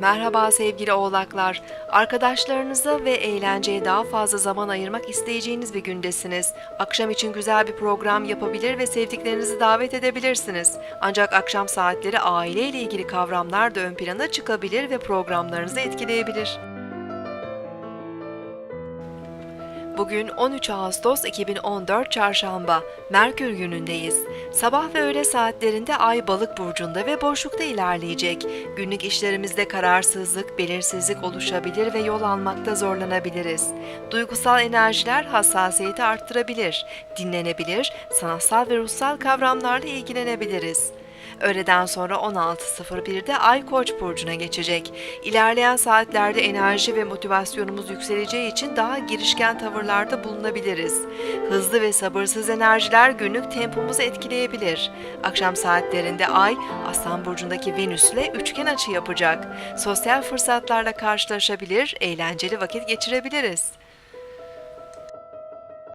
Merhaba sevgili oğlaklar. Arkadaşlarınıza ve eğlenceye daha fazla zaman ayırmak isteyeceğiniz bir gündesiniz. Akşam için güzel bir program yapabilir ve sevdiklerinizi davet edebilirsiniz. Ancak akşam saatleri aile ile ilgili kavramlar da ön plana çıkabilir ve programlarınızı etkileyebilir. Bugün 13 Ağustos 2014 Çarşamba, Merkür günündeyiz. Sabah ve öğle saatlerinde Ay Balık burcunda ve boşlukta ilerleyecek. Günlük işlerimizde kararsızlık, belirsizlik oluşabilir ve yol almakta zorlanabiliriz. Duygusal enerjiler hassasiyeti arttırabilir, dinlenebilir, sanatsal ve ruhsal kavramlarla ilgilenebiliriz. Öğleden sonra 16.01'de Ay Koç burcuna geçecek. İlerleyen saatlerde enerji ve motivasyonumuz yükseleceği için daha girişken tavırlarda bulunabiliriz. Hızlı ve sabırsız enerjiler günlük tempomuzu etkileyebilir. Akşam saatlerinde Ay, Aslan burcundaki Venüs ile üçgen açı yapacak. Sosyal fırsatlarla karşılaşabilir, eğlenceli vakit geçirebiliriz.